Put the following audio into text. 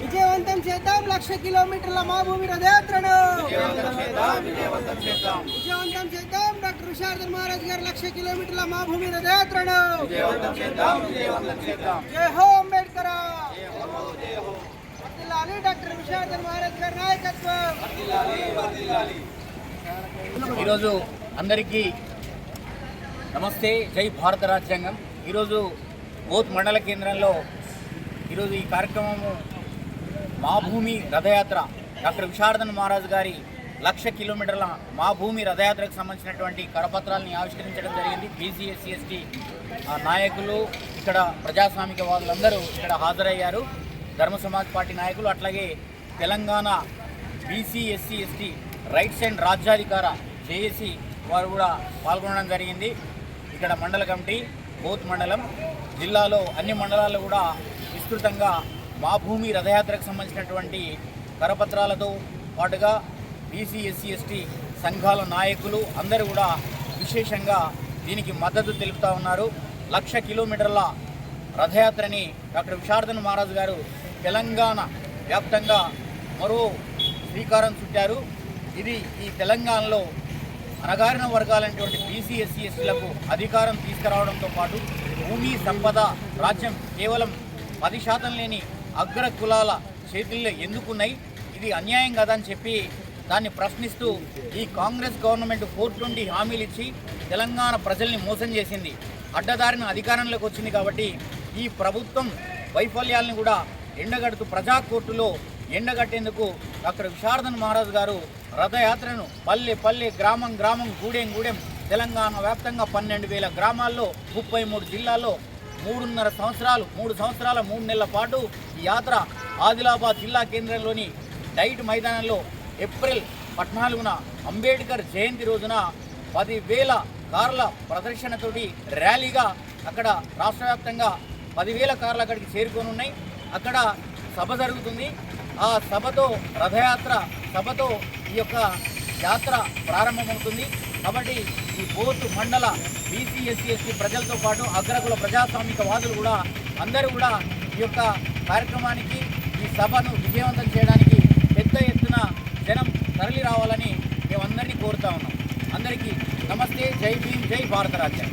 విజయవంతం చేద్దాం. లక్ష కిలోమీటర్ల మా భూమి రథయాత్రను. విజయవంతం చేద్దాం. డాక్టర్ విశారదన్ మహారాజ్ గారి లక్ష కిలోమీటర్ల మా భూమి రథయాత్రను జై హో అంబేద్కర్. డాక్టర్ విశారదన్ మహారాజ్ గారి నాయకత్వం. ఈరోజు అందరికీ నమస్తే. జై భారత రాజ్యాంగం. ఈరోజు బోత్ మండల కేంద్రంలో ఈరోజు ఈ కార్యక్రమము మా భూమి రథయాత్ర డాక్టర్ విశారదన్ మహారాజ్ గారి లక్ష కిలోమీటర్ల మా భూమి రథయాత్రకు సంబంధించినటువంటి కరపత్రాలని ఆవిష్కరించడం జరిగింది. బీసీ ఎస్సీ ఎస్టీ నాయకులు ఇక్కడ ప్రజాస్వామికవాదులందరూ ఇక్కడ హాజరయ్యారు. ధర్మ సమాజ్ పార్టీ నాయకులు అట్లాగే Telangana BC SC ST rights and రాజ్యాధికార జేఏసీ వారు కూడా పాల్గొనడం జరిగింది. ఇక్కడ మండల కమిటీ బోత్ మండలం జిల్లాలో అన్ని మండలాల్లో కూడా విస్తృతంగా మా భూమి రథయాత్రకు సంబంధించినటువంటి కరపత్రాలతో పాటుగా బీసీ ఎస్సీ ఎస్టీ సంఘాల నాయకులు అందరూ కూడా విశేషంగా దీనికి మద్దతు తెలుపుతా ఉన్నారు. లక్ష కిలోమీటర్ల రథయాత్రని డాక్టర్ విశారదన్ మహారాజు గారు తెలంగాణ వ్యాప్తంగా మరో శ్రీకారం చుట్టారు. ఇది ఈ తెలంగాణలో అణగారిన వర్గాలైనటువంటి బీసీ ఎస్సీ ఎస్టీలకు అధికారం తీసుకురావడంతో పాటు భూమి సంపద రాజ్యం కేవలం పది శాతం లేని అగ్ర కులాల చేతుల్లో ఎందుకున్నాయి? ఇది అన్యాయం కదా అని చెప్పి దాన్ని ప్రశ్నిస్తూ ఈ కాంగ్రెస్ గవర్నమెంట్ కోర్టు నుండి హామీలు ఇచ్చి తెలంగాణ ప్రజల్ని మోసం చేసింది. అడ్డదారిన అధికారంలోకి వచ్చింది కాబట్టి ఈ ప్రభుత్వం వైఫల్యాలను కూడా ఎండగడుతూ ప్రజా కోర్టులో ఎండగట్టేందుకు డాక్టర్ విశారదన్ మహారాజ్ గారు రథయాత్రను పల్లె పల్లె గ్రామం గ్రామం గూడెం గూడెం తెలంగాణ వ్యాప్తంగా పన్నెండు వేల గ్రామాల్లో ముప్పై మూడు జిల్లాల్లో మూడున్నర సంవత్సరాలు మూడు సంవత్సరాల మూడు నెలల పాటు ఈ యాత్ర ఆదిలాబాద్ జిల్లా కేంద్రంలోని డైట్ మైదానంలో ఏప్రిల్ పద్నాలుగున అంబేద్కర్ జయంతి రోజున పదివేల కార్ల ప్రదర్శనతోటి ర్యాలీగా అక్కడ రాష్ట్ర వ్యాప్తంగా పదివేల కార్లు అక్కడికి చేరుకొని ఉన్నాయి అక్కడ సభ జరుగుతుంది. ఆ సభతో రథయాత్ర సభతో ఈ యొక్క యాత్ర ప్రారంభమవుతుంది. కాబట్టి ఈ బోర్డు మండల బీసీ ఎస్సీ ఎస్టీ ప్రజలతో పాటు అగ్రకుల ప్రజాస్వామిక వాదులు కూడా అందరూ కూడా ఈ యొక్క కార్యక్రమానికి ఈ సభను విజయవంతం చేయడానికి పెద్ద ఎత్తున జనం తరలి రావాలని మేమందరినీ కోరుతా ఉన్నాం. అందరికీ నమస్తే జై భీమ్ జై భారత రాజ్యం